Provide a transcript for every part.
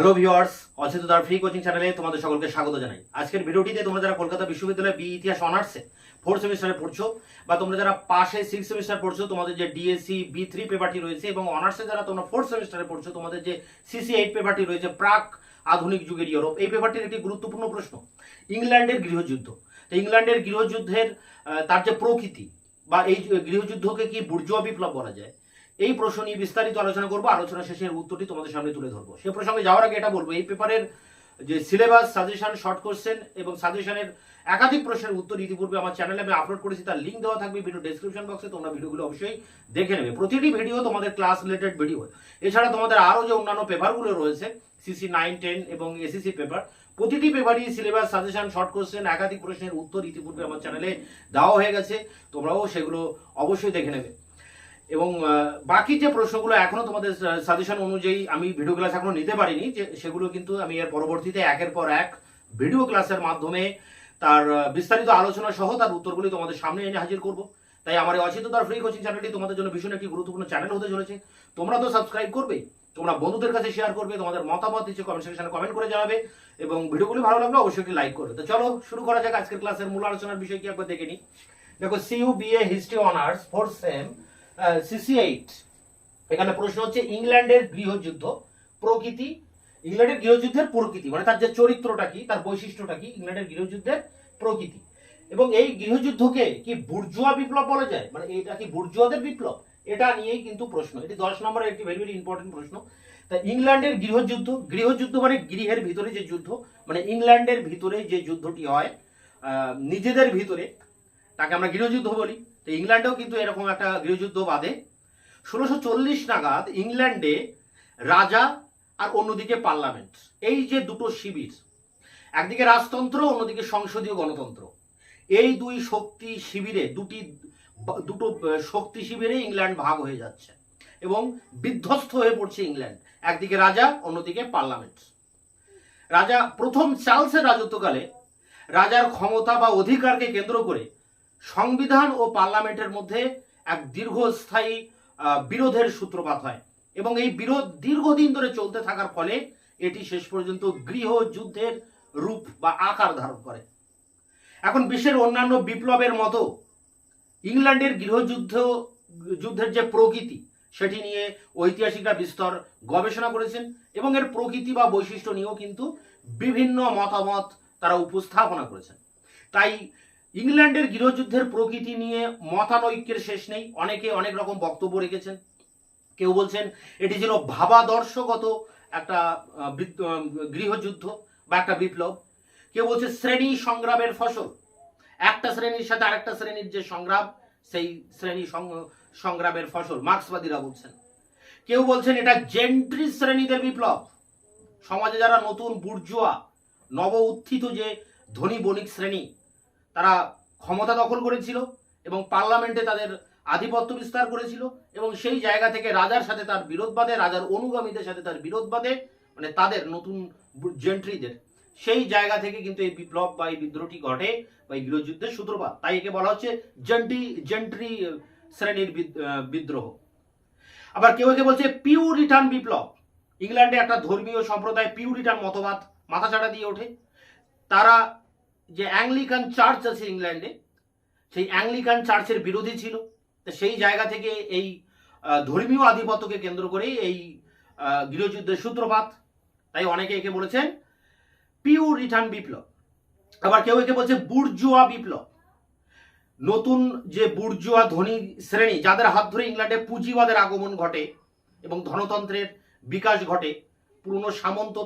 Hello viewers অচেতদার free coaching চ্যানেলে তোমাদের সকলকে স্বাগত জানাই। আজকের ভিডিওটিতে তোমরা যারা কলকাতা বিশ্ববিদ্যালয়ে বি ইতিহাস অনার্সে ফোর্থ সেমিস্টারে পড়ছো বা তোমরা যারা পাশে সিক্স সেমিস্টার পড়ছো, তোমাদের যে ডিএসসি বি থ্রি পেপারটি রয়েছে এবং অনার্সে যারা তোমরা ফোর্থ সেমিস্টারে পড়ছো, তোমাদের যে সিসি এইট পেপারটি রয়েছে, প্রাক আধুনিক যুগের ইউরোপ, এই পেপারটির একটি গুরুত্বপূর্ণ প্রশ্ন, ইংল্যান্ডের গৃহযুদ্ধ। তো ইংল্যান্ডের গৃহযুদ্ধের তার যে প্রকৃতি বা এই গৃহযুদ্ধকে কি বুর্জুয়া বিপ্লব বলা যায়? এই প্রশ্ন নিয়ে বিস্তারিত আলোচনা করব। আলোচনা শেষের উত্তরটি তোমাদের সামনে তুলে ধরবো। সে প্রসঙ্গে যাওয়ার আগে এটা বলব, এই পেপারের যে সিলেবাস সাজেশন শর্ট কোশ্চেন এবং সাজেশনের একাধিক প্রশ্নের উত্তর ইতিপূর্বে আমার চ্যানেলে আমি আপলোড করেছি, তার লিঙ্ক দেওয়া থাকবে ভিডিও ডেসক্রিপশন বক্সে তোমরা ভিডিওগুলো অবশ্যই দেখে নেবে। প্রতিটি ভিডিও তোমাদের ক্লাস রিলেটেড ভিডিও এছাড়া তোমাদের আরও যে অন্যান্য পেপারগুলো রয়েছে সিসি নাইন টেন এবং এসিসি পেপার প্রতিটি পেপারই সিলেবাস সাজেশন শর্ট কোশ্চেন একাধিক প্রশ্নের উত্তর ইতিপূর্বে আমার চ্যানেলে দেওয়া হয়ে গেছে। তোমরাও সেগুলো অবশ্যই দেখে নেবে। এবং বাকি যে প্রশ্নগুলো এখনও তোমাদের সাজেশন অনুযায়ী আমি ভিডিও ক্লাস এখনও নিতে পারিনি, যে সেগুলো কিন্তু আমি এর পরবর্তীতে একের পর এক ভিডিও ক্লাসের মাধ্যমে তার বিস্তারিত আলোচনা সহ তার উত্তরগুলি তোমাদের সামনে এনে হাজির করব। তাই আমার এই অচেততার ফ্রি কোচিং চ্যানেলটি তোমাদের জন্য ভীষণ একটি গুরুত্বপূর্ণ চ্যানেল হতে চলেছে। তোমরা তো সাবস্ক্রাইব করবে, তোমরা বন্ধুদের কাছে শেয়ার করবে, তোমাদের মতামত দিচ্ছে কমেন্ট সেকশনে কমেন্ট করে জানাবে এবং ভিডিওগুলি ভালো লাগলে অবশ্যই একটি লাইক করবে। তো চলো, শুরু করা যাক আজকের ক্লাসের মূল আলোচনার বিষয় কি একবার দেখে নিই। দেখো CU BA history honours fourth sem CC eight এখানে প্রশ্ন হচ্ছে ইংল্যান্ডের গৃহযুদ্ধ প্রকৃতি, ইংল্যান্ডের গৃহযুদ্ধের প্রকৃতি মানে তার যে চরিত্রটা কি, তার বৈশিষ্ট্যটা কি, ইংল্যান্ডের গৃহযুদ্ধের প্রকৃতি। এবং এই গৃহযুদ্ধকে কি বুর্জুয়া বিপ্লব বলা যায়? মানে এটা কি বুর্জুয়াদের বিপ্লব? এটা নিয়েই কিন্তু প্রশ্ন। এটি দশ নম্বরের একটি ভেরি ভেরি ইম্পর্টেন্ট প্রশ্ন। তা ইংল্যান্ডের গৃহযুদ্ধ গৃহযুদ্ধ মানে গৃহের ভিতরে যে যুদ্ধ মানে ইংল্যান্ডের ভিতরে যে যুদ্ধটি হয় নিজেদের ভিতরে, তাকে আমরা গৃহযুদ্ধ বলি। ইংল্যান্ডেও কিন্তু এরকম একটা গৃহযুদ্ধ বাদে ষোলোশো চল্লিশ নাগাদ ইংল্যান্ডে রাজা আর অন্যদিকে পার্লামেন্ট, এই যে দুটো শিবির, একদিকে রাজতন্ত্র, অন্যদিকে সংসদীয় গণতন্ত্র। এই দুই শক্তি শিবিরে, দুটি, দুটো শক্তি শিবিরে ইংল্যান্ড ভাগ হয়ে যাচ্ছে এবং বিধ্বস্ত হয়ে পড়ছে ইংল্যান্ড, একদিকে রাজা, অন্যদিকে পার্লামেন্ট। রাজা প্রথম চার্লসের রাজত্বকালে রাজার ক্ষমতা বা অধিকারকে কেন্দ্র করে সংবিধান ও পার্লামেন্টের মধ্যে এক দীর্ঘস্থায়ী বিরোধের সূত্রপাত হয় এবং এই বিরোধ দীর্ঘদিন ধরে চলতে থাকার ফলে এটি শেষ পর্যন্ত গৃহযুদ্ধের রূপ বা আকার ধারণ করে। এখন বিশ্বের অন্যান্য বিপ্লবের মতো ইংল্যান্ডের গৃহযুদ্ধ যুদ্ধের যে প্রকৃতি, সেটি নিয়ে ঐতিহাসিকরা বিস্তর গবেষণা করেছেন এবং এর প্রকৃতি বা বৈশিষ্ট্য নিয়েও কিন্তু বিভিন্ন মতামত তারা উপস্থাপনা করেছেন। তাই ইংল্যান্ডের গৃহযুদ্ধের প্রকৃতি নিয়ে মতানৈক্যের শেষ নেই। অনেকে অনেক রকম বক্তব্য রেখেছেন। কেউ বলছেন, এটি ছিল ভাবাদর্শগত একটা গৃহযুদ্ধ বা একটা বিপ্লব। কেউ বলছে শ্রেণি সংগ্রামের ফসল। একটা শ্রেণির সাথে আরেকটা শ্রেণির যে সংগ্রাম, সেই শ্রেণি সংগ্রামের ফসল, মার্ক্সবাদীরা বলছেন। কেউ বলছেন, এটা জেন্ট্রি শ্রেণীদের বিপ্লব। সমাজে যারা নতুন, বুর্জুয়া নব উত্থিত যে ধনী বণিক শ্রেণি তারা ক্ষমতা দখল করেছিল এবং পার্লামেন্টে তাদের আধিপত্য বিস্তার করেছিল এবং সেই জায়গা থেকে রাজার সাথে তার বিরোধ বাদে রাজার অনুগামীদের সাথে তার বিরোধ বাদে মানে তাদের নতুন জেন্ট্রিদের সেই জায়গা থেকে কিন্তু এই বিপ্লব বা এই বিদ্রোহটি ঘটে বা এই গৃহযুদ্ধের সূত্রপাত। তাই একে বলা হচ্ছে জেন্ট্রি জেন্ট্রি শ্রেণির বিদ- বিদ্রোহ। আবার কেউ একে বলছে পিউরিটান বিপ্লব। ইংল্যান্ডে একটা ধর্মীয় সম্প্রদায় পিউরিটান মতবাদ মাথাচাড়া দিয়ে ওঠে। তারা যে অ্যাংলিকান চার্চ আছে ইংল্যান্ডে সেই অ্যাংলিকান চার্চের বিরোধী ছিল। তো সেই জায়গা থেকে এই ধর্মীয় আধিপত্যকে কেন্দ্র করে এই গৃহযুদ্ধের সূত্রপাত। তাই অনেকে একে বলেছেন পিউর রিটার্ন বিপ্লব। আবার কেউ একে বলছে বুর্জুয়া বিপ্লব। নতুন যে বুর্জুয়া ধনী শ্রেণি, যাদের হাত ধরে ইংল্যান্ডে পুঁজিবাদের আগমন ঘটে এবং ধনতন্ত্রের বিকাশ ঘটে, পুরনো সামন্ত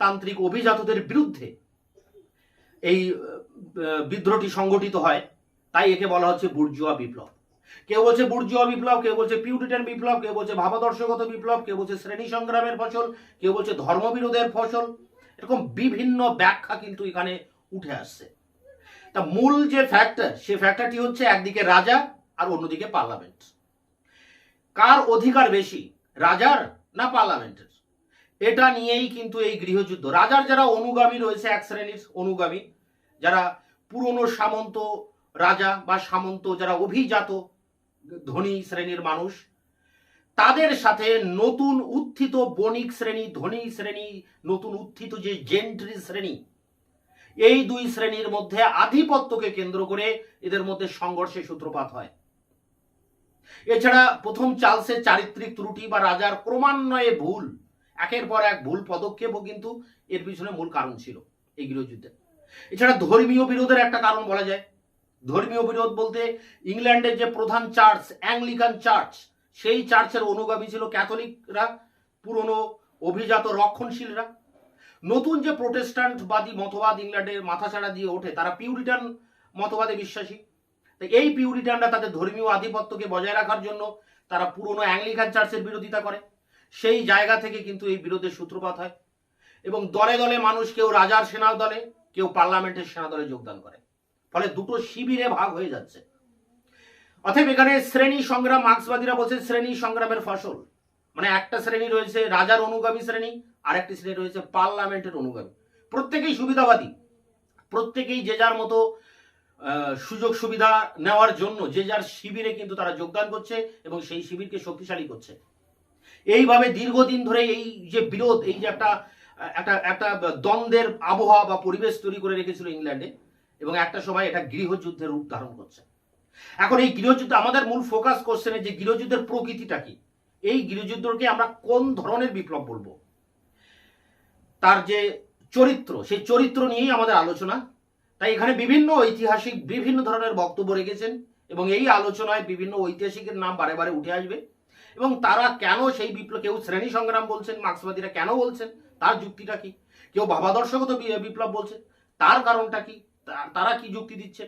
তান্ত্রিক অভিজাতদের বিরুদ্ধে এই বিদ্রোহটি সংগঠিত হয়, তাই একে বলা হচ্ছে বুর্জুয়া বিপ্লব। কেউ বলছে বুর্জুয়া বিপ্লব, কেউ বলছে পিউরিটান বিপ্লব, কেউ বলছে ভাবাদর্শগত বিপ্লব, কেউ বলছে শ্রেণি সংগ্রামের ফসল, কেউ বলছে ধর্মবিরোধের ফসল। এরকম বিভিন্ন ব্যাখ্যা কিন্তু এখানে উঠে আসছে। তা মূল যে ফ্যাক্টর সে ফ্যাক্টরটি হচ্ছে একদিকে রাজা আর অন্যদিকে পার্লামেন্ট কার অধিকার বেশি, রাজার না পার্লামেন্টের এটা নিয়েই কিন্তু এই গৃহযুদ্ধ। রাজার যারা অনুগামী রয়েছে, এক শ্রেণির অনুগামী যারা পুরনো সামন্ত রাজা বা সামন্ত যারা অভিজাত ধনী শ্রেণির মানুষ, তাদের সাথে নতুন উত্থিত বণিক শ্রেণি, ধনী শ্রেণি, নতুন উত্থিত যে জেন্ট্রি শ্রেণি, এই দুই শ্রেণির মধ্যে আধিপত্যকে কেন্দ্র করে এদের মধ্যে সংঘর্ষের সূত্রপাত হয়। এছাড়া প্রথম চার্লসের চারিত্রিক ত্রুটি বা রাজার ক্রমান্বয়ে ভুল, একের পর এক ভুল পদক্ষেপও কিন্তু এর পিছনে মূল কারণ ছিল এই গৃহযুদ্ধে। এছাড়া ধর্মীয় বিরোধের একটা কারণ বলা যায়। ধর্মীয় বিরোধ বলতে ইংল্যান্ডের যে প্রধান চার্চ, অ্যাংলিকান চার্চ, সেই চার্চের অনুগামী ছিল ক্যাথলিকরা, পুরনো অভিজাত রক্ষণশীলরা। নতুন যে প্রোটেস্ট্যান্টবাদী মতবাদ ইংল্যান্ডের মাথাছাড়া দিয়ে ওঠে, তারা পিউরিটান মতবাদে বিশ্বাসী। এই পিউরিটানরা তাদের ধর্মীয় আধিপত্যকে বজায় রাখার জন্য তারা পুরনো অ্যাংলিকান চার্চের বিরোধিতা করে। সেই জায়গা থেকে কিন্তু এই বিরোধের সূত্রপাত হয়। এবং দলে দলে মানুষ কেউ রাজার সেনার দলে কেউ পার্লামেন্টের সেনা দলে যোগদান করে। ফলে দুটো শিবিরে ভাগ হয়ে যাচ্ছে। অতএব এখানে শ্রেণি সংগ্রাম, মার্ক্সবাদীরা বলছে শ্রেণি সংগ্রামের ফসল। মানে একটা শ্রেণি রয়েছে রাজার অনুগামী শ্রেণি আর একটি শ্রেণি রয়েছে পার্লামেন্টের অনুগামী। প্রত্যেকেই সুবিধাবাদী। প্রত্যেকেই যে যার মতো সুযোগ সুবিধা নেওয়ার জন্য যে যার শিবিরে কিন্তু তারা যোগদান করছে এবং সেই শিবিরকে শক্তিশালী করছে। এইভাবে দীর্ঘদিন ধরে এই যে বিরোধ, এই যে একটা একটা একটা দ্বন্দ্বের আবহাওয়া বা পরিবেশ তৈরি করে রেখেছিল ইংল্যান্ডে এবং একটা সময় এটা গৃহযুদ্ধের রূপ ধারণ করছে। এখন এই গৃহযুদ্ধ, আমাদের মূল ফোকাস কোশ্চেনে যে গৃহযুদ্ধের প্রকৃতিটা কি? এই গৃহযুদ্ধকে আমরা কোন ধরনের বিপ্লব বলব? তার যে চরিত্র, সেই চরিত্র নিয়েই আমাদের আলোচনা। তাই এখানে বিভিন্ন ঐতিহাসিক, বিভিন্ন ধরনের বক্তব্য রেখেছেন এবং এই আলোচনায় বিভিন্ন ঐতিহাসিকের নাম বারে বারে উঠে আসবে। এবং তারা কেন সেই বিপ্লব, কেউ শ্রেণি সংগ্রাম বলছেন, মার্ক্সবাদীরা কেন বলছেন? তার যুক্তিটা কি? কেউ ভাবাদর্শগত বিপ্লব বলছে। তার কারণটা কি? তারা কি যুক্তি দিচ্ছে?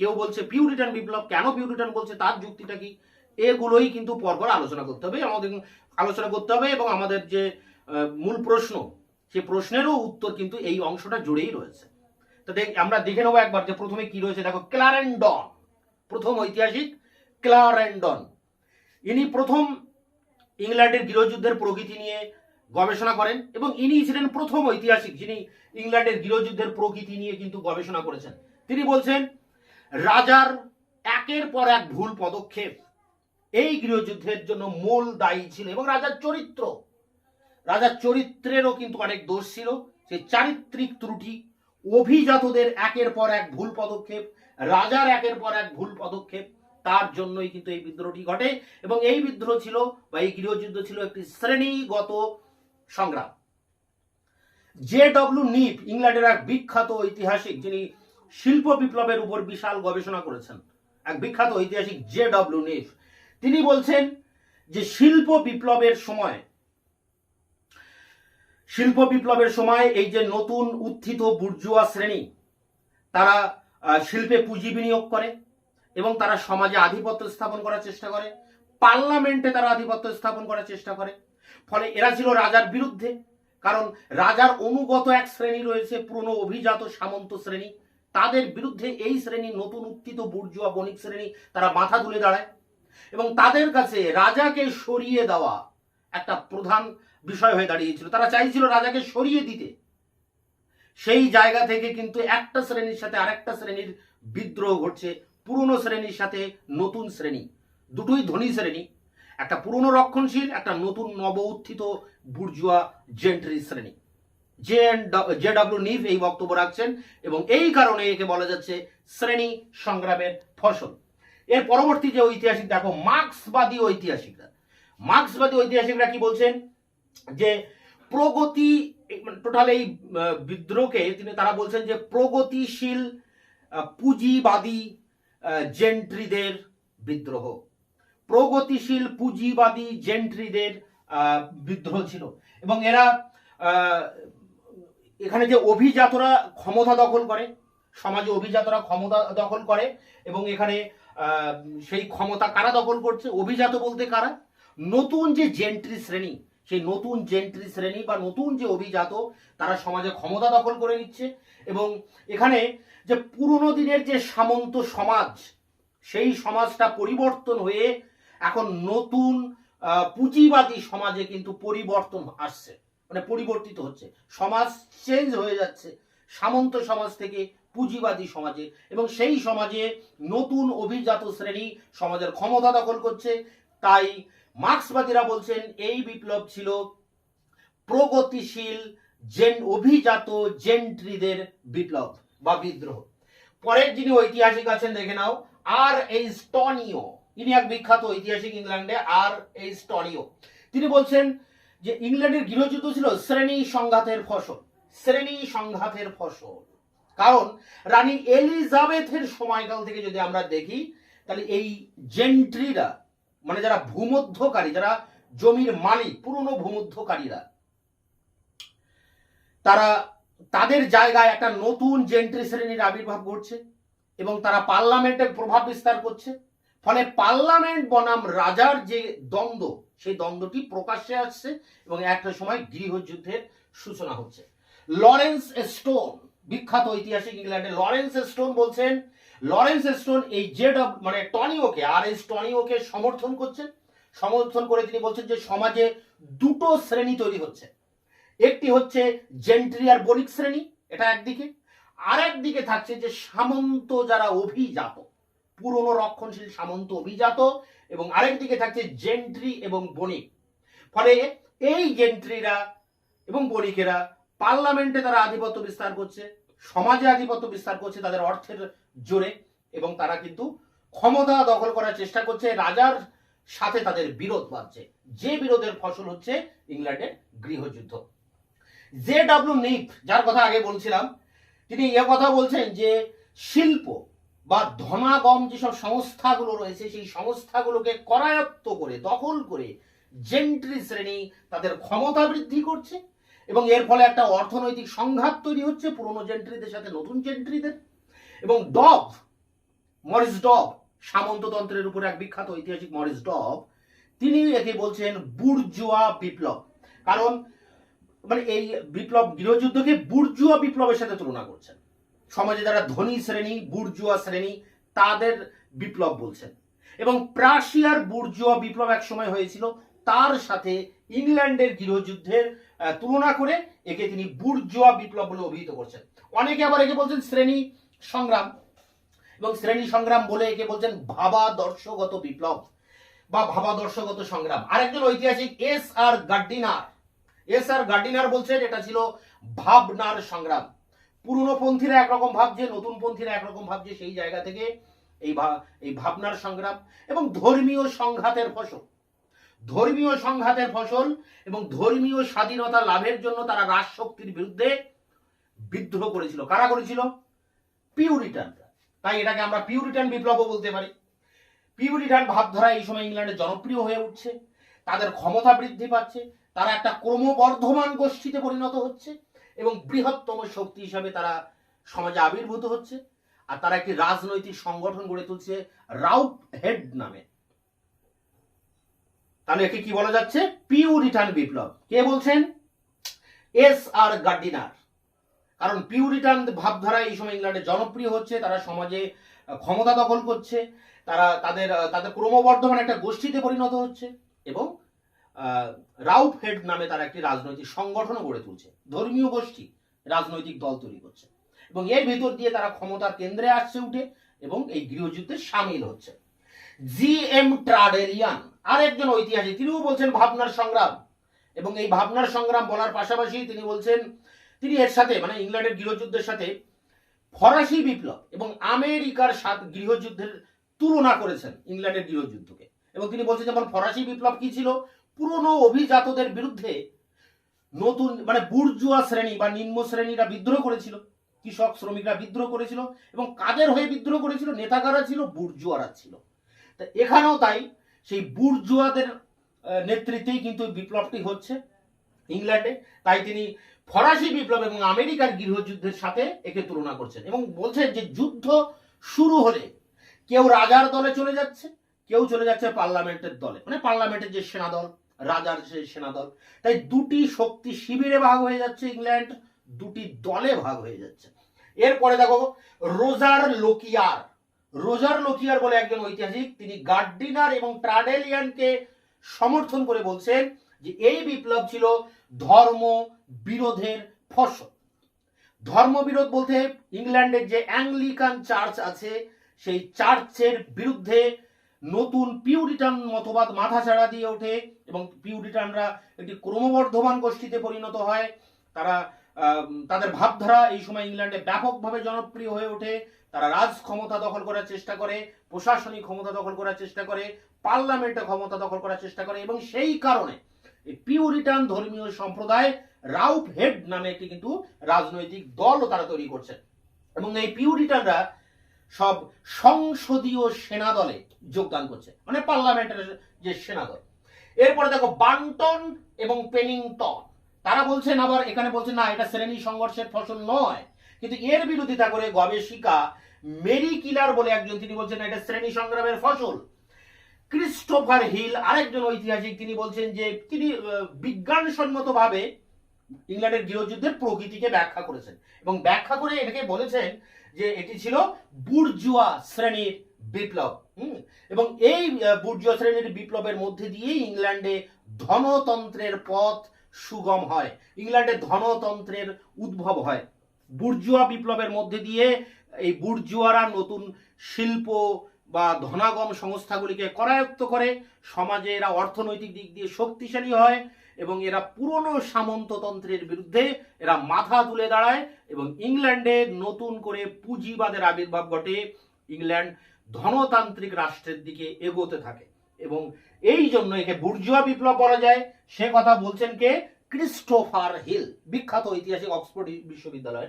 কেউ বলছে পিউরিটান বিপ্লব। কেন পিউরিটান বলছে? তার যুক্তিটা কি? এগুলোই কিন্তু পরপর আলোচনা করতে হবে। আমাদের আলোচনা করতে হবে এবং আমাদের যে মূল প্রশ্ন সেই প্রশ্নেরও উত্তর কিন্তু এই অংশটা জুড়েই রয়েছে। তো দেখ, আমরা দেখে নেব একবার যে প্রথমে কি রয়েছে। দেখো, ক্লারেন্ডন। প্রথম ঐতিহাসিক ক্লারেন্ডন। ইনি প্রথম ইংল্যান্ডের গৃহযুদ্ধের প্রকৃতি নিয়ে গবেষণা করেন এবং ইনি ছিলেন প্রথম ঐতিহাসিক, যিনি ইংল্যান্ডের গৃহযুদ্ধের প্রকৃতি নিয়ে কিন্তু গবেষণা করেছেন। তিনি বলছেন, রাজার একের পর এক ভুল পদক্ষেপ এই গৃহযুদ্ধের জন্য মূল দায়ী ছিল এবং রাজার চরিত্র। রাজার চরিত্রেরও কিন্তু অনেক দোষ ছিল। সেই চারিত্রিক ত্রুটি, অভিজাতদের একের পর এক ভুল পদক্ষেপ, রাজার একের পর এক ভুল পদক্ষেপ, তার জন্যই কিন্তু এই বিদ্রোহটি ঘটে এবং এই বিদ্রোহ ছিল বা এই গৃহযুদ্ধ ছিল একটি শ্রেণীগত সংগ্রাম। জে ডব্লিউ নিপ ইংল্যান্ডের এক বিখ্যাত ঐতিহাসিক যিনি শিল্প বিপ্লবের উপর বিশাল গবেষণা করেছেন, এক বিখ্যাত ঐতিহাসিক জে ডব্লিউ নিপ তিনি বলছেন যে শিল্প বিপ্লবের সময়, শিল্প বিপ্লবের সময় এই যে নতুন উত্থিত বুর্জুয়া শ্রেণি, তারা শিল্পে পুঁজি বিনিয়োগ করে এবং তারা সমাজে আধিপত্য স্থাপন করার চেষ্টা করে, পার্লামেন্টে তারা আধিপত্য স্থাপন করার চেষ্টা করে। ফলে এরা ছিল রাজার বিরুদ্ধে। কারণ রাজার অনুগত এক শ্রেণি রয়েছে, পুরনো অভিজাত সামন্ত শ্রেণি। তাদের বিরুদ্ধে এই শ্রেণি নতুন উত্থিত বুর্জুয়া বণিক শ্রেণি, তারা মাথা তুলে দাঁড়ায়। এবং তাদের কাছে রাজাকে সরিয়ে দেওয়া একটা প্রধান বিষয় হয়ে দাঁড়িয়েছিল। তারা চাইছিল রাজাকে সরিয়ে দিতে। সেই জায়গা থেকে কিন্তু একটা শ্রেণির সাথে আরেকটা শ্রেণির বিদ্রোহ ঘটছে। পুরনো শ্রেণির সাথে নতুন শ্রেণি। দুটোই ধনী শ্রেণি। একটা পুরনো রক্ষণশীল, একটা নতুন নব উত্থিত বুর্জুয়া জেন্ট্রি শ্রেণি। জে জে ডাব্লিউ নিভ এই বক্তব্য রাখছেন এবং এই কারণে একে বলা যাচ্ছে শ্রেণি সংগ্রামের ফসল। এর পরবর্তী যে ঐতিহাসিক, দেখো, মার্ক্সবাদী ঐতিহাসিকরা। মার্ক্সবাদী ঐতিহাসিকরা কি বলছেন? যে প্রগতি টোটাল এই বিদ্রোহকে তিনি, তারা বলছেন যে প্রগতিশীল পুঁজিবাদী জেন্ট্রিদের বিদ্রোহ। প্রগতিশীল পুঁজিবাদী জেন্ট্রিদের বিদ্রোহ ছিল। এবং এরা এখানে যে অভিজাতরা ক্ষমতা দখল করে, সমাজে অভিজাতরা ক্ষমতা দখল করে, এবং এখানে সেই ক্ষমতা কারা দখল করছে? অভিজাত বলতে কারা? নতুন যে জেন্ট্রি শ্রেণি, সেই নতুন জেন্ট্রি শ্রেণি বা নতুন যে অভিজাত, তারা সমাজে ক্ষমতা দখল করে নিচ্ছে। এবং এখানে যে পুরনো দিনের যে সামন্ত সমাজ, সেই সমাজটা পরিবর্তন হয়ে এখন নতুন পুঁজিবাদী সমাজে কিন্তু পরিবর্তন আসছে। মানে পরিবর্তিত হচ্ছে। সমাজ চেঞ্জ হয়ে যাচ্ছে। সামন্ত সমাজ থেকে পুঁজিবাদী সমাজে এবং সেই সমাজে নতুন অভিজাত শ্রেণি সমাজের ক্ষমতা দখল করছে। তাই মার্ক্সবাদীরা বলছেন, এই বিপ্লব ছিল প্রগতিশীল, জেন, অভিজাত জেন্ট্রিদের বিপ্লব বা বিদ্রোহ। পরের যিনি ঐতিহাসিক আছেন, দেখে নাও, আর এই টনিও। ইনি এক বিখ্যাত ঐতিহাসিক ইংল্যান্ডে আর এই টনিও তিনি বলছেন যে ইংল্যান্ডের গৃহযুদ্ধ ছিল শ্রেণি সংঘাতের ফসল, শ্রেণি সংঘাতের ফসল। কারণ রানী এলিজাবেথের সময়কাল থেকে যদি আমরা দেখি, তাহলে এই জেন্ট্রিরা মানে যারা ভূমধ্যকারী, যারা জমির মালিক, পুরনো ভূমধ্যকারীরা, তারা তাদের জায়গায় একটা নতুন জেন্ট্রি শ্রেণির আবির্ভাব ঘটছে এবং তারা পার্লামেন্টে প্রভাব বিস্তার করছে। ফলে পার্লামেন্ট বনাম রাজার যে দ্বন্দ্ব, সেই দ্বন্দ্বটি প্রকাশ্যে আসছে এবং একটা সময় গৃহযুদ্ধের সূচনা হচ্ছে। লরেন্স স্টোন, বিখ্যাত ঐতিহাসিক ইংল্যান্ডে লরেন্স স্টোন বলছেন, লরেন্স স্টোন এই জেড অফ মানে টনিওকে, আর এস টনিওকে সমর্থন করছেন। সমর্থন করে তিনি বলছেন যে সমাজে দুটো শ্রেণি তৈরি হচ্ছে। একটি হচ্ছে জেন্ট্রি আর বণিক শ্রেণি, এটা একদিকে। আর একদিকে থাকছে যে সামন্ত যারা অভিজাত পুরনো রক্ষণশীল সামন্ত অভিজাত এবং আরেক দিকে থাকছে জেন্ট্রি এবং বণিক। ফলে এই জেন্ট্রিরা এবং বণিকেরা পার্লামেন্টে তারা আধিপত্য বিস্তার করছে, সমাজে আধিপত্য বিস্তার করছে তাদের অর্থের জোরে এবং তারা কিন্তু ক্ষমতা দখল করার চেষ্টা করছে, রাজার সাথে তাদের বিরোধ বাড়ছে যে বিরোধের ফসল হচ্ছে ইংল্যান্ডের গৃহযুদ্ধ। জে ডাব্লিউ নিপ যার কথা আগে বলছিলাম, তিনি এ কথা বলছেন যে শিল্প বা ধনাগম যেসব সংস্থাগুলো রয়েছে, সেই সংস্থাগুলোকে করায়ত্ত করে, দখল করে জেন্ট্রি শ্রেণি তাদের ক্ষমতা বৃদ্ধি করছে এবং এর ফলে একটা অর্থনৈতিক সংঘাত তৈরি হচ্ছে পুরনো জেন্ট্রিদের সাথে নতুন জেন্ট্রিদের এবং ডব, মরিস ডব, সামন্ততন্ত্রের উপর এক বিখ্যাত ঐতিহাসিক মরিস ডব, তিনি একে বলছেন বুর্জুয়া বিপ্লব। কারণ মানে এই বিপ্লব গৃহযুদ্ধকে বুর্জুয়া বিপ্লবের সাথে তুলনা করছেন। সমাজে যারা ধনী শ্রেণি, বুর্জুয়া শ্রেণি, তাদের বিপ্লব বলছেন। এবং প্রাশিয়ার বুর্জুয়া বিপ্লব এক সময় হয়েছিল, তার সাথে ইংল্যান্ডের গৃহযুদ্ধের তুলনা করে একে তিনি বুর্জুয়া বিপ্লব বলে অভিহিত করছেন। অনেকে আবার একে বলছেন শ্রেণি সংগ্রাম। এবং শ্রেণি সংগ্রাম বলে একে বলছেন ভাবাদর্শগত বিপ্লব বা ভাবাদর্শগত সংগ্রাম। আরেকজন ঐতিহাসিক S R Gardiner. S R Gardiner বলছেন, এটা ছিল ভাবনার সংগ্রাম। পুরনো পন্থীরা একরকম ভাবছে, নতুন পন্থীরা একরকম ভাবছে সেই জায়গা থেকে এই এই ভাবনার সংগ্রাম এবং ধর্মীয় সংঘাতের ফসল। ধর্মীয় সংঘাতের ফসল এবং ধর্মীয় স্বাধীনতা লাভের জন্য তারা রাজশক্তির বিরুদ্ধে বিদ্রোহ করেছিল। কারা করেছিল? পিউরিটানরা তাই এটাকে আমরা পিউরিটান বিপ্লবও বলতে পারি। পিউরিটান ভাবধারা এই সময় ইংল্যান্ডে জনপ্রিয় হয়ে উঠছে, তাদের ক্ষমতা বৃদ্ধি পাচ্ছে, তারা একটা ক্রমবর্ধমান গোষ্ঠীতে পরিণত হচ্ছে। এবং বৃহত্তম শক্তি হিসাবে তারা সমাজে আবির্ভূত হচ্ছে। আর তারা একটি রাজনৈতিক সংগঠন গড়ে তুলছে রাউট হেড নামে। তাহলে একে কি বলা যাচ্ছে? পিউ রিটার্ন বিপ্লব। কে বলছেন? S R Gardiner. কারণ পিউরিটান ভাবধারা এই সময় ইংল্যান্ডে জনপ্রিয় হচ্ছে, তারা সমাজে ক্ষমতা দখল করছে, তারা তাদের তাদের ক্রমবর্ধমান একটা গোষ্ঠীতে পরিণত হচ্ছে এবং রাউট হেড নামে তারা একটি রাজনৈতিক সংগঠনও গড়ে তুলছে। ধর্মীয় গোষ্ঠী, রাজনৈতিক দল তৈরি করছে। এবং এর ভেতর দিয়ে তারা ক্ষমতার কেন্দ্রে আসছে উঠে এবং এই গৃহযুদ্ধে সামিল হচ্ছে। জি এম ট্রাডেলিয়ান, আরেকজন ঐতিহাসিক, তিনিও বলছেন ভাবনার সংগ্রাম। এবং এই ভাবনার সংগ্রাম বলার পাশাপাশি তিনি বলছেন, তিনি এর সাথে মানে ইংল্যান্ডের গৃহযুদ্ধের সাথে ফরাসি বিপ্লব এবং আমেরিকার সাথে গৃহযুদ্ধের তুলনা করেছেন ইংল্যান্ডের গৃহযুদ্ধকে। এবং তিনি বলছেন, যেমন ফরাসি বিপ্লব কি ছিল? পুরনো অভিজাতদের বিরুদ্ধে নতুন মানে বুর্জুয়া শ্রেণি বা নিম্ন শ্রেণীরা বিদ্রোহ করেছিল, কৃষক শ্রমিকরা বিদ্রোহ করেছিল এবং কাদের হয়ে বিদ্রোহ করেছিল নেতাকারা ছিল, বুর্জুয়ারা ছিল। তা এখানেও তাই, সেই বুর্জুয়াদের নেতৃত্বেই কিন্তু বিপ্লবটি হচ্ছে ইংল্যান্ডে। তাই তিনি ফরাসি বিপ্লব এবং আমেরিকার গৃহযুদ্ধের সাথে একে তুলনা করছেন এবং বলছেন যে যুদ্ধ শুরু হলে কেউ রাজার দলে চলে যাচ্ছে, কেউ চলে যাচ্ছে পার্লামেন্টের দলে। মানে পার্লামেন্টের যে সেনাদল রাজার যে সেনাদল। তাই দুটি শক্তি শিবিরে ভাগ হয়ে যাচ্ছে ইংল্যান্ড, দুটি দলে ভাগ হয়ে যাচ্ছে। এরপরে দেখো, রোজার লোকিয়ার। রোজার লোকিয়ার বলে একজন ঐতিহাসিক, তিনি গার্ডিনার এবং ট্রাডেলিয়ানকে সমর্থন করে বলছেন যে এই বিপ্লব ছিল ধর্ম বিরোধের ফসল। ধর্মবিরোধ বলতে ইংল্যান্ডের যে অ্যাংলিকান চার্চ আছে, সেই চার্চের বিরুদ্ধে নতুন পিউরিটান মতবাদ মাথাছাড়া দিয়ে ওঠে। এবং পিউরিটানরা একটি ক্রমবর্ধমান গোষ্ঠীতে পরিণত হয়। তারা তাদের ভাবধারা এই সময় ইংল্যান্ডে ব্যাপকভাবে জনপ্রিয় হয়ে ওঠে। তারা রাজ ক্ষমতা দখল করার চেষ্টা করে, প্রশাসনিক ক্ষমতা দখল করার চেষ্টা করে, পার্লামেন্টে ক্ষমতা দখল করার চেষ্টা করে এবং সেই কারণে এই পিউরিটান ধর্মীয় সম্প্রদায় রাউফ হেড নামে একটি কিন্তু রাজনৈতিক দলও তারা তৈরি করছে। এবং এই পিউরিটানরা সব সংসদীয় সেনা দলে যোগদান করছে। মানে পার্লামেন্টের যে সেনা দল এরপরে দেখো বান্টন এবং পেনিংটন। তারা বলছেন আবার, এখানে বলছেন, না, এটা শ্রেণি সংঘর্ষের ফসল নয়। কিন্তু এর বিরোধিতা করে গবেষিকা মেরি কিলার বলে একজন, তিনি বলছেন এটা শ্রেণি সংগ্রামের ফসল। ক্রিস্টোফার হিল, আরেকজন ঐতিহাসিক, তিনি বলছেন যে, তিনি বিজ্ঞানসম্মতভাবে ইংল্যান্ডের গৃহযুদ্ধের প্রকৃতিকে ব্যাখ্যা করেছেন এবং ব্যাখ্যা করে এটাকে বলেছেন যে, এটি ছিল বুর্জুয়া শ্রেণির বিপ্লব, হুম? এবং এই বুর্জুয়া শ্রেণির বিপ্লবের মধ্যে দিয়ে ইংল্যান্ডে ধনতন্ত্রের পথ সুগম হয়। ইংল্যান্ডে ধনতন্ত্রের উদ্ভব হয়। বুর্জুয়া বিপ্লবের মধ্যে দিয়ে এই বুর্জুয়ারা নতুন শিল্প বা ধনাগম সংস্থাগুলিকে করায়ত্ত করে, সমাজে এরা অর্থনৈতিক দিক দিয়ে শক্তিশালী হয় এবং এরা পুরনো সামন্ততন্ত্রের বিরুদ্ধে এরা মাথা তুলে দাঁড়ায় এবং ইংল্যান্ডে নতুন করে পুঁজিবাদের আবির্ভাব ঘটে। ইংল্যান্ড ধনতান্ত্রিক রাষ্ট্রের দিকে এগোতে থাকে। এবং এই জন্য একে বুর্জুয়া বিপ্লব বলা যায়। সে কথা বলছেন কে? ক্রিস্টোফার হিল, বিখ্যাত ঐতিহাসিক অক্সফোর্ড বিশ্ববিদ্যালয়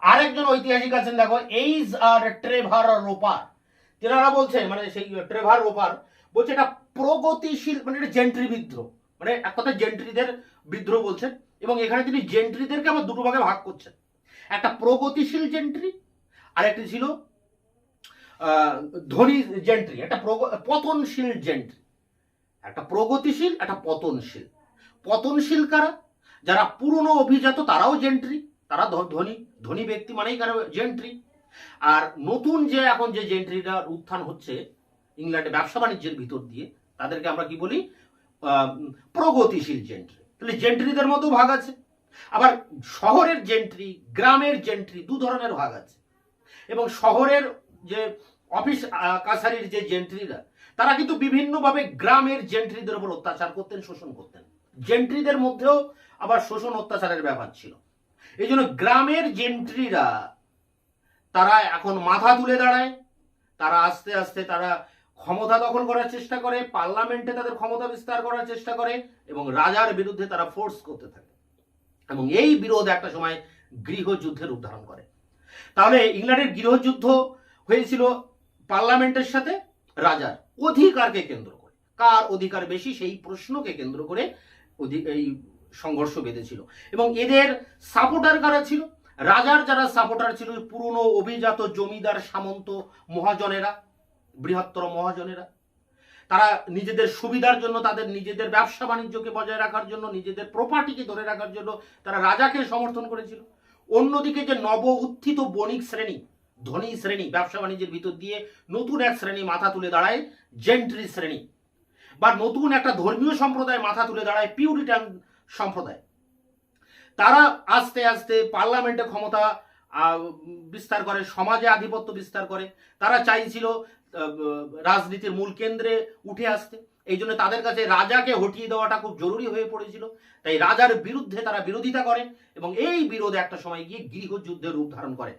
আরেকজন ঐতিহাসিক আছেন, দেখো, এইজ আর ট্রেভার রোপার। তেনারা বলছেন মানে সেই ট্রেভার রোপার বলছে এটা প্রগতিশীল মানে এটা জেন্ট্রি বিদ্রোহ। মানে এক কথা জেন্ট্রিদের বিদ্রোহ বলছেন। এবং এখানে তিনি জেন্ট্রিদেরকে আবার দুটো ভাগে ভাগ করছেন। একটা প্রগতিশীল জেন্ট্রি আর একটি ছিল ধনী জেন্ট্রি একটা পতনশীল জেন্ট্রি একটা প্রগতিশীল, একটা পতনশীল। পতনশীল কারা? যারা পুরনো অভিজাত, তারাও জেন্ট্রি তারা ধনী ধনী ব্যক্তি মানেই কারও? জেন্ট্রি আর নতুন যে এখন যে জেন্ট্রিটার উত্থান হচ্ছে, ইংল্যান্ডে ব্যবসা বাণিজ্যের ভিতর দিয়ে, তাদেরকে আমরা কি বলি? প্রগতিশীল জেন্ট্রি তাহলে জেন্ট্রিদের মতো ভাগ আছে। আবার শহরের জেন্ট্রি গ্রামের জেন্ট্রি দু ধরনের ভাগ আছে। এবং শহরের যে অফিস কাছারির যে জেন্ট্রিরা তারা কিন্তু বিভিন্নভাবে গ্রামের জেন্ট্রিদের উপর অত্যাচার করতেন, শোষণ করতেন। জেন্ট্রিদের মধ্যেও আবার শোষণ অত্যাচারের ব্যাপার ছিল। এই জন্য গ্রামের জেন্ট্রিরা তারা এখন মাথা তুলে দাঁড়ায়। তারা আস্তে আস্তে তারা ক্ষমতা দখল করার চেষ্টা করে, পার্লামেন্টে তাদের ক্ষমতা বিস্তার করার চেষ্টা করে এবং রাজার বিরুদ্ধে তারা ফোর্স করতে থাকে। এবং এই বিরোধ একটা সময় গৃহযুদ্ধের উদ্ধারণ করে। তাহলে ইংল্যান্ডের গৃহযুদ্ধ হয়েছিল পার্লামেন্টের সাথে রাজার অধিকারকে কেন্দ্র করে। কার অধিকার বেশি সেই প্রশ্নকে কেন্দ্র করে এই সংঘর্ষ বেঁধেছিল। এবং এদের সাপোর্টার কারা ছিল? রাজার যারা সাপোর্টার ছিল পুরনো অভিজাত জমিদার সামন্ত মহাজনেরা, বৃহত্তর মহাজনেরা। তারা নিজেদের সুবিধার জন্য, তাদের নিজেদের ব্যবসা বাণিজ্যকে বজায় রাখার জন্য, নিজেদের প্রপার্টিকে ধরে রাখার জন্য তারা রাজাকে সমর্থন করেছিল। অন্যদিকে যে নব উত্থিত বণিক শ্রেণি ধনী শ্রেণি, ব্যবসা বাণিজ্যের ভিতর দিয়ে নতুন এক শ্রেণি মাথা তুলে দাঁড়ায় জেন্ট্রি শ্রেণি। বা নতুন একটা ধর্মীয় সম্প্রদায় মাথা তুলে দাঁড়ায় পিউরিটান সম্প্রদায়। তারা আস্তে আস্তে পার্লামেন্টে ক্ষমতা বিস্তার করে, সমাজে আধিপত্য বিস্তার করে। তারা চাইছিল রাজনীতির মূল কেন্দ্রে উঠে আসতে। এই জন্য তাদের কাছে রাজাকে হটিয়ে দেওয়াটা খুব জরুরি হয়ে পড়েছিল। তাই রাজার বিরুদ্ধে তারা বিরোধিতা করে এবং এই বিরোধ একটা সময় গিয়ে গৃহযুদ্ধের রূপ ধারণ করে।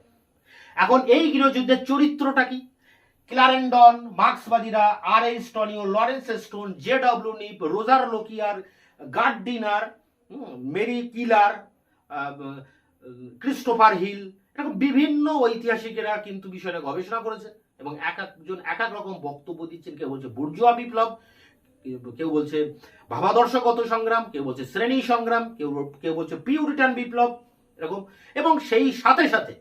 এখন এই গৃহযুদ্ধের চরিত্রটা কি? ক্লারেন্ডন, মার্ক্সবাদীরা, আর এ স্টনিও Lawrence Stone, J W Nip, Roger Lockyer, Gardiner Mary Keeler Christopher Hill, এরকম বিভিন্ন ঐতিহাসিকেরা কিন্তু বিষয়টা গবেষণা করেছে এবং এক একজন এক এক রকম বক্তব্য দিচ্ছেন। কেউ বলছে বুর্জুয়া বিপ্লব, কেউ বলছে ভাবাদর্শগত সংগ্রাম, কেউ বলছে শ্রেণি সংগ্রাম কেউ কেউ বলছে পিউরিটান বিপ্লব, এরকম। এবং সেই সাথে সাথে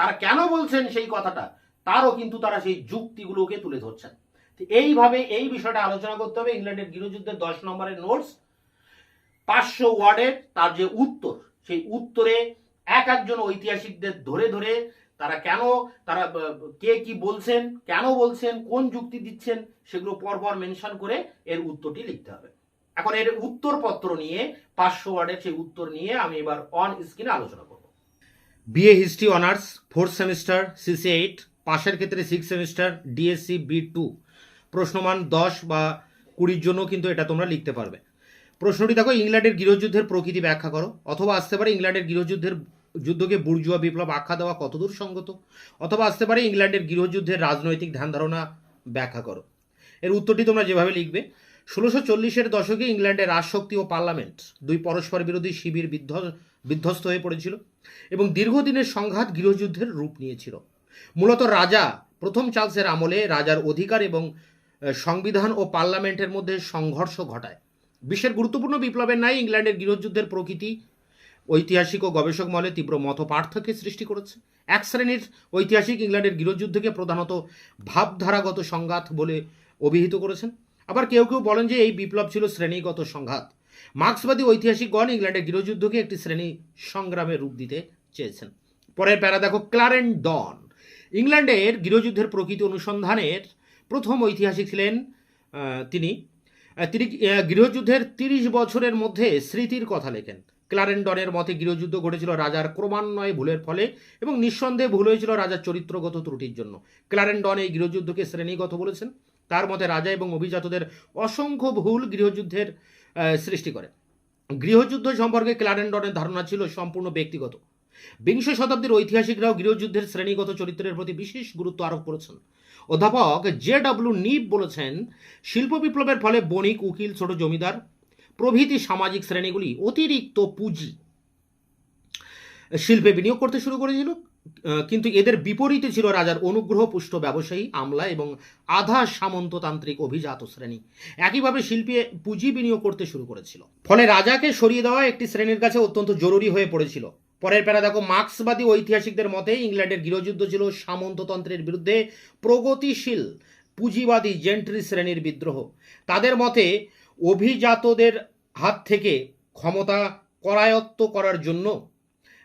তারা কেন বলছেন সেই কথাটা? তারও কিন্তু তারা সেই যুক্তিগুলোকে তুলে ধরছেন। এইভাবে এই বিষয়টা আলোচনা করতে হবে ইংল্যান্ডের গৃহযুদ্ধের দশ নম্বরের নোটস। পাঁচশো ওয়ার্ডের তার যে উত্তর, সেই উত্তরে এক একজন ঐতিহাসিকদের ধরে ধরে তারা কেন, তারা কে কি বলছেন, কেন বলছেন, কোন যুক্তি দিচ্ছেন, সেগুলো পরপর মেনশন করে এর উত্তরটি লিখতে হবে। এখন এর উত্তরপত্র নিয়ে, পাঁচশো ওয়ার্ডের সেই উত্তর নিয়ে আমি এবার অন স্ক্রিনে আলোচনা করব। BA history honours fourth semester CC eight পাশের ক্ষেত্রে six semester DSC B two প্রশ্নমান দশ বা কুড়ির জন্য কিন্তু এটা তোমরা লিখতে পারবে। প্রশ্নটি দেখো, ইংল্যান্ডের গৃহযুদ্ধের প্রকৃতি ব্যাখ্যা করো। অথবা আসতে পারে ইংল্যান্ডের গৃহযুদ্ধের যুদ্ধকে বুর্জুয়া বিপ্লব আখ্যা দেওয়া কতদূর সঙ্গত? অথবা আসতে পারে ইংল্যান্ডের গৃহযুদ্ধের রাজনৈতিক ধ্যান ধারণা ব্যাখ্যা করো। এর উত্তরটি তোমরা যেভাবে লিখবে, ষোলোশো চল্লিশের দশকে ইংল্যান্ডের রাজশক্তি ও পার্লামেন্ট, দুই পরস্পর বিরোধী শিবির বিধ্ব বিধ্বস্ত হয়ে পড়েছিল এবং দীর্ঘদিনের সংঘাত গৃহযুদ্ধের রূপ নিয়েছিল। মূলত রাজা প্রথম চার্লসের আমলে রাজার অধিকার এবং সংবিধান ও পার্লামেন্টের মধ্যে সংঘর্ষ ঘটায়। বিশ্বের গুরুত্বপূর্ণ বিপ্লবের ন্যায় ইংল্যান্ডের গৃহযুদ্ধের প্রকৃতি ঐতিহাসিক ও গবেষক মহলে তীব্র মত পার্থক্যের সৃষ্টি করেছে। এক শ্রেণির ঐতিহাসিক ইংল্যান্ডের গৃহযুদ্ধকে প্রধানত ভাবধারাগত সংঘাত বলে অভিহিত করেছেন। আবার কেউ কেউ বলেন যে এই বিপ্লব ছিল শ্রেণীগত সংঘাত। মার্ক্সবাদী ঐতিহাসিকগণ ইংল্যান্ডের গৃহযুদ্ধকে একটি শ্রেণি সংগ্রামের রূপ দিতে চেয়েছেন। পরের প্যারা দেখো, ক্লারেন ডন। ইংল্যান্ডের গৃহযুদ্ধের প্রকৃতি অনুসন্ধানের প্রথম ঐতিহাসিক ছিলেন তিনি। তিনি গৃহযুদ্ধের তিরিশ বছরের মধ্যে স্মৃতির কথা লেখেন। ক্লারেন্ডনের মতে গৃহযুদ্ধ ঘটেছিল রাজার ক্রমান্বয়ে ভুলের ফলে এবং নিঃসন্দেহে ভুল হয়েছিল রাজার চরিত্রগত ত্রুটির জন্য। ক্লারেন্ডন এই গৃহযুদ্ধকে শ্রেণীগত বলেছেন। তার মতে রাজা এবং অভিজাতদের অসংখ্য ভুল গৃহযুদ্ধের সৃষ্টি করে। গৃহযুদ্ধ সম্পর্কে ক্লারেন্ডনের ধারণা ছিল সম্পূর্ণ ব্যক্তিগত। বিংশ শতাব্দীর ঐতিহাসিকরাও গৃহযুদ্ধের শ্রেণীগত চরিত্রের প্রতি বিশেষ গুরুত্ব আরোপ করেছেন। অধ্যাপক জে ডাব্লিউ নিপ বলেছেন, শিল্প বিপ্লবের ফলে বণিক, উকিল, ছোট জমিদার, প্রভৃতি সামাজিক শ্রেণীগুলি অতিরিক্ত পুঁজি শিল্পে বিনিয়োগ করতে শুরু করেছিল। কিন্তু এদের বিপরীতে ছিল রাজার অনুগ্রহ পুষ্ট ব্যবসায়ী, আমলা এবং আধা সামন্ততান্ত্রিক অভিজাত শ্রেণি। একইভাবে শিল্পী পুঁজি বিনিয়োগ করতে শুরু করেছিল। ফলে রাজাকে সরিয়ে দেওয়া একটি শ্রেণির কাছে অত্যন্ত জরুরি হয়ে পড়েছিল। পরের প্যারা দেখো, মার্ক্সবাদী ঐতিহাসিকদের মতে ইংল্যান্ডের গৃহযুদ্ধ ছিল সামন্ততন্ত্রের বিরুদ্ধে প্রগতিশীল, পুঁজিবাদী জেন্ট্রি শ্রেণির বিদ্রোহ। তাদের মতে অভিজাতদের হাত থেকে ক্ষমতা করায়ত্ত করার জন্য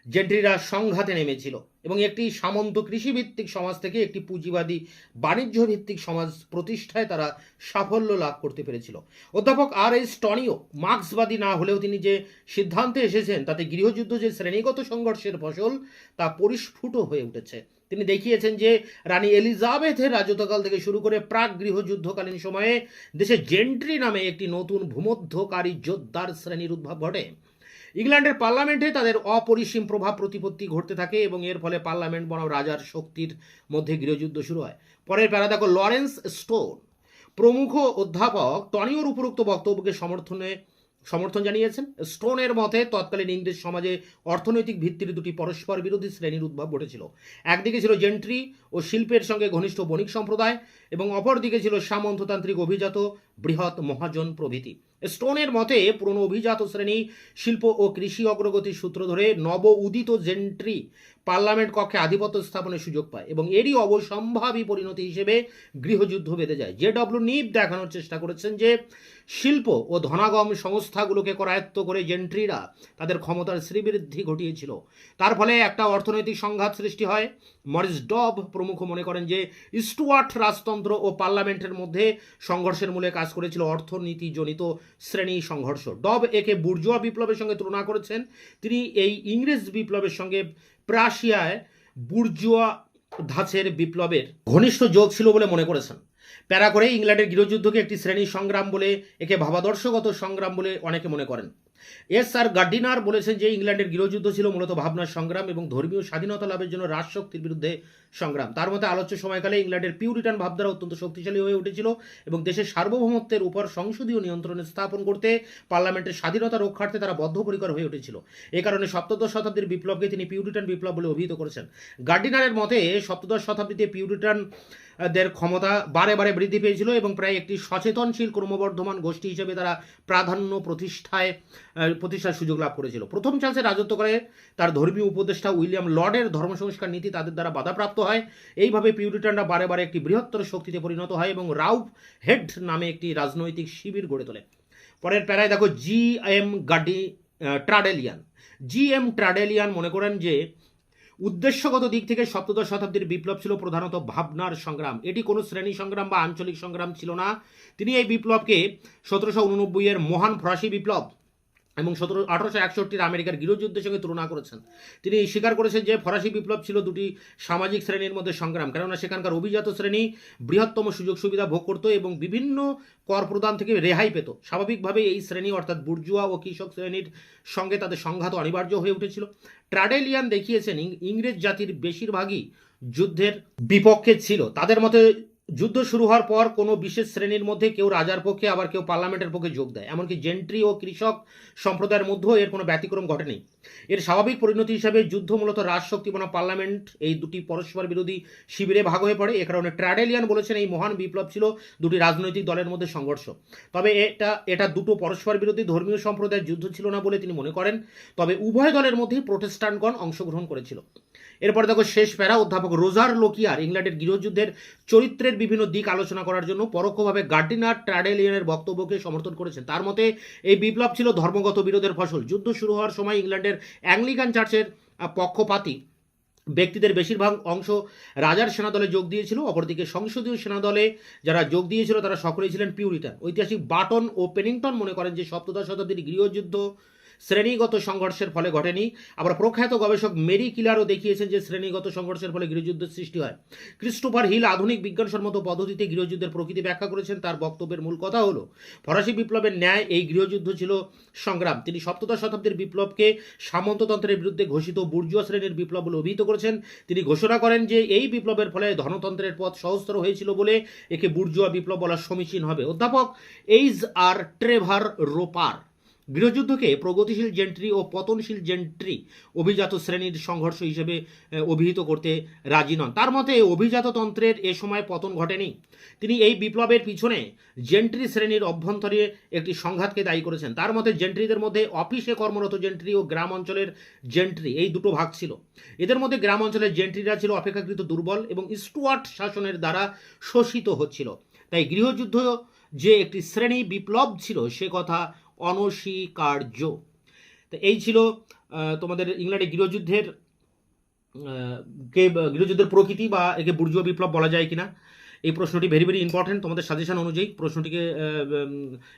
জেন্ট্রিরা সংঘাতে নেমেছিল। এবং একটি সামন্ত কৃষিভিত্তিক সমাজ থেকে একটি পুঁজিবাদী বাণিজ্য ভিত্তিক সমাজ প্রতিষ্ঠায় তারা সাফল্য লাভ করতে পেরেছিল। অধ্যাপক আর এস টনিও মার্ক্সবাদী না হলেও তিনি যে সিদ্ধান্তে এসেছেন, তাতে গৃহযুদ্ধ যে শ্রেণীগত সংঘর্ষের ফসল, তা পরিস্ফুট হয়ে উঠেছে। তিনি দেখিয়েছেন যে রানী এলিজাবেথের রাজত্বকাল থেকে শুরু করে প্রাক গৃহযুদ্ধকালীন সময়ে দেশে জেন্ট্রি নামে একটি নতুন ভূমধ্যকারী যোদ্ধার শ্রেণির উদ্ভব ঘটে। ইংল্যান্ডের পার্লামেন্টে তাদের অপরিসীম প্রভাব প্রতিপত্তি ঘটতে থাকে এবং এর ফলে পার্লামেন্ট বনাম রাজার শক্তির মধ্যে গৃহযুদ্ধ শুরু হয়। পরের প্যারা দেখো, লরেন্স স্টোন, প্রমুখ অধ্যাপক টনিওর উপরোক্ত বক্তব্যকে সমর্থনে, সমর্থন জানিয়েছেন। স্টোনের মতে, তৎকালীন ইংরেজ সমাজে অর্থনৈতিক ভিত্তির দুটি পরস্পর বিরোধী শ্রেণির উদ্ভব ঘটেছিল। একদিকে ছিল জেন্ট্রি ও শিল্পের সঙ্গে ঘনিষ্ঠ বণিক সম্প্রদায় এবং অপরদিকে ছিল সামন্ততান্ত্রিক অভিজাত বৃহৎ মহাজন প্রভৃতি। স্টোনের মতে পুরনো অভিজাত শ্রেণি শিল্প ও কৃষি অগ্রগতির সূত্র ধরে নব উদিত জেন্ট্রি পার্লামেন্ট কক্ষে আধিপত্য স্থাপনের সুযোগ পায় এবং এরই অবসম্ভাবী পরিণতি হিসেবে গৃহযুদ্ধ বেঁধে যায়। জে ডব্লিউ নিপ দেখানোর চেষ্টা করেছেন যে, শিল্প ও ধনাগম সংস্থাগুলোকে করায়ত্ত করে জেন্ট্রিরা তাদের ক্ষমতার শ্রীবৃদ্ধি ঘটিয়েছিল। তার ফলে একটা অর্থনৈতিক সংঘাত সৃষ্টি হয়। মরিস ডব প্রমুখ মনে করেন যে, স্টুয়ার্ট রাজতন্ত্র ও পার্লামেন্টের মধ্যে সংঘর্ষের মূলে কাজ করেছিল অর্থনীতিজনিত শ্রেণি সংঘর্ষ। ডব একে বুর্জুয়া বিপ্লবের সঙ্গে তুলনা করেছেন। তিনি এই ইংরেজ বিপ্লবের সঙ্গে প্রাশিয়ায় বুর্জুয়া ধাঁচের বিপ্লবের ঘনিষ্ঠ যোগ ছিল বলে মনে করেছেন। প্যারা করে ইংল্যান্ডের গৃহযুদ্ধকে একটি শ্রেণি সংগ্রাম বলে একে ভাবাদর্শগত সংগ্রাম বলে অনেকে মনে করেন। এস আর গার্ডিনার বলেছেন যে ইংল্যান্ডের গৃহযুদ্ধ ছিল মূলত ভাবনার সংগ্রাম এবং ধর্মীয় স্বাধীনতা লাভের জন্য রাজশক্তির বিরুদ্ধে সংগ্রাম। তার মতে আলোচ্য সময়কালে ইংল্যান্ডের পিউরিটান ভাবধারা অত্যন্ত শক্তিশালী হয়ে উঠেছিল এবং দেশের সার্বভৌমত্বের উপর সংসদীয় নিয়ন্ত্রণ স্থাপন করতে, পার্লামেন্টের স্বাধীনতা রক্ষার্থে তারা বদ্ধপরিকর হয়ে উঠেছিল। এ কারণে সপ্তদশ শতাব্দীর বিপ্লবকে তিনি পিউরিটান বিপ্লব বলে অভিহিত করেছেন। গার্ডিনারের মতে সপ্তদশ শতাব্দীতে পিউরিটান দের ক্ষমতা বারে বারে বৃদ্ধি পেয়েছিল এবং প্রায় একটি সচেতনশীল ক্রমবর্ধমান গোষ্ঠী হিসেবে তারা প্রাধান্য প্রতিষ্ঠায় প্রতিষ্ঠার সুযোগ লাভ করেছিল। প্রথম চান্সে রাজত্ব করে তার ধর্মীয় উপদেষ্টা উইলিয়াম লর্ডের ধর্ম সংস্কার নীতি তাদের দ্বারা বাধাপ্রাপ্ত হয়। এইভাবে পিউরিটানরা বারে বারে একটি বৃহত্তর শক্তিতে পরিণত হয় এবং রাউফ হেড নামে একটি রাজনৈতিক শিবির গড়ে তোলে। পরের প্যারায় দেখো জি এম গাডি ট্রাডেলিয়ান। জি এম ট্রাডেলিয়ান মনে করেন যে উদ্দেশ্যগত দিক থেকে সপ্তদশ শতাব্দীর বিপ্লব ছিল প্রধানত ভাবনার সংগ্রাম। এটি কোনো শ্রেণি সংগ্রাম বা আঞ্চলিক সংগ্রাম ছিল না। তিনি এই বিপ্লবকে সতেরোশো উননব্বই এর মহান ফরাসি বিপ্লব এবং সতেরো, আঠারোশো একষট্টির আমেরিকার গৃহযুদ্ধের সঙ্গে তুলনা করেছেন। তিনি স্বীকার করেছেন যে ফরাসি বিপ্লব ছিল দুটি সামাজিক শ্রেণির মধ্যে সংগ্রাম। কেননা সেখানকার অভিজাত শ্রেণি বৃহত্তম সুযোগ সুবিধা ভোগ করত এবং বিভিন্ন কর প্রদান থেকে রেহাই পেত। স্বাভাবিকভাবে এই শ্রেণি, অর্থাৎ বুর্জুয়া ও কৃষক শ্রেণির সঙ্গে তাদের সংঘাত অনিবার্য হয়ে উঠেছিল। ট্রাডেলিয়ান দেখিয়েছেন ইংরেজ জাতির বেশিরভাগই যুদ্ধের বিপক্ষে ছিল। তাদের মতে যুদ্ধ শুরু হওয়ার পর কোনো বিশেষ শ্রেণির মধ্যে কেউ রাজার পক্ষে, আবার কেউ পার্লামেন্টের পক্ষে যোগ দেয়। এমনকি জেন্ট্রি ও কৃষক সম্প্রদায়ের মধ্যেও এর কোনো ব্যতিক্রম ঘটেনি। এর স্বাভাবিক পরিণতি হিসাবে যুদ্ধ মূলত রাজশক্তি বনাম পার্লামেন্ট, এই দুটি পরস্পর বিরোধী শিবিরে ভাগ হয়ে পড়ে। এ কারণে ট্রাডেলিয়ান বলেছেন এই মহান বিপ্লব ছিল দুটি রাজনৈতিক দলের মধ্যে সংঘর্ষ। তবে এটা এটা দুটো পরস্পর বিরোধী ধর্মীয় সম্প্রদায়ের যুদ্ধ ছিল না বলে তিনি মনে করেন। তবে উভয় দলের মধ্যেই প্রোটেস্টান্টগণ অংশগ্রহণ করেছিল। এরপরে দেখো শেষ প্যারা, অধ্যাপক রোজার লোকিয়ার, ইংল্যান্ডের গৃহযুদ্ধের চরিত্রের বিভিন্ন দিক আলোচনা করার জন্য পরোক্ষভাবে গার্ডিনার ট্রাডেলিয়ানের বক্তব্যকে সমর্থন করেছেন। তার মতে, এই বিপ্লব ছিল ধর্মগত বিরোধের ফসল। যুদ্ধ শুরু হওয়ার সময় ইংল্যান্ডের অ্যাংলিকান চার্চের পক্ষপাতী ব্যক্তিদের বেশিরভাগ অংশ রাজার সেনাদলে যোগ দিয়েছিল, অপরদিকে সংসদীয় সেনাদলে যারা যোগ দিয়েছিল তারা সকলেই ছিলেন পিউরিটান ঐতিহাসিক বাটন ও পেনিংটন মনে করেন যে সপ্তদশ শতাব্দীর গৃহযুদ্ধ শ্রেণীগত সংঘর্ষের ফলে ঘটেনি। আবার প্রখ্যাত গবেষক মেরি কিলারও দেখিয়েছেন যে শ্রেণীগত সংঘর্ষের ফলে গৃহযুদ্ধের সৃষ্টি হয়। ক্রিস্টোফার হিল আধুনিক বিজ্ঞানসম্মত পদ্ধতিতে গৃহযুদ্ধের প্রকৃতি ব্যাখ্যা করেছেন। তার বক্তব্যের মূল কথা হলো, ফরাসি বিপ্লবের ন্যায় এই গৃহযুদ্ধ ছিল সংগ্রাম। তিনি সপ্তদশ শতাব্দীর বিপ্লবকে সামন্ততন্ত্রের বিরুদ্ধে ঘোষিত বুর্জুয়া শ্রেণির বিপ্লব বলে অভিহিত করেছেন। তিনি ঘোষণা করেন যে এই বিপ্লবের ফলে ধনতন্ত্রের পথ সহস্র হয়েছিল বলে একে বুর্জুয়া বিপ্লব বলা সমীচীন হবে। অধ্যাপক এইজ আর ট্রেভার রোপার গৃহযুদ্ধকে প্রগতিশীল জেন্ট্রি ও পতনশীল জেন্ট্রি অভিজাত শ্রেণির সংঘর্ষ হিসেবে অভিহিত করতে রাজি নন। তার মতে অভিজাততন্ত্রের এ সময় পতন ঘটেনি। তিনি এই বিপ্লবের পিছনে জেন্ট্রি শ্রেণির অভ্যন্তরে একটি সংঘাতকে দায়ী করেছেন। তার মতে, জেন্ট্রিদের মধ্যে অফিসে কর্মরত জেন্ট্রি ও গ্রাম অঞ্চলের জেন্ট্রি এই দুটো ভাগ ছিল। এদের মধ্যে গ্রাম অঞ্চলের জেন্ট্রিরা ছিল অপেক্ষাকৃত দুর্বল এবং স্টুয়ার্ট শাসনের দ্বারা শোষিত হচ্ছিল। তাই গৃহযুদ্ধ যে একটি শ্রেণি বিপ্লব ছিল, সে কথা অনস্বীকার্য। তো এই ছিল তোমাদের ইংল্যান্ডে গৃহযুদ্ধের কে, গৃহযুদ্ধের প্রকৃতি বা একে বুর্জুয়া বিপ্লব বলা যায় কিনা। এই প্রশ্নটি ভেরি ভেরি ইম্পর্টেন্ট তোমাদের সাজেশন অনুযায়ী প্রশ্নটিকে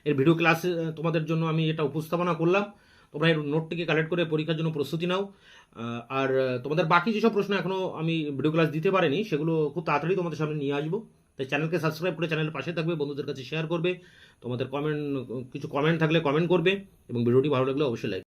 এর ভিডিও ক্লাস তোমাদের জন্য আমি এটা উপস্থাপনা করলাম। তোমরা এর নোটটিকে কালেক্ট করে পরীক্ষার জন্য প্রস্তুতি নাও। আর, তোমাদের বাকি যেসব প্রশ্ন এখনও আমি ভিডিও ক্লাস দিতে পারিনি, সেগুলো খুব তাড়াতাড়ি তোমাদের সামনে নিয়ে আসব। তাই চ্যানেলকে সাবস্ক্রাইব করে চ্যানেলের পাশে থাকবে, বন্ধুদের কাছে শেয়ার করবে। তোমাদের কমেন্ট কিছু কমেন্ট থাকলে কমেন্ট করবে এবং ভিডিওটি ভালো লাগলে অবশ্যই লাইক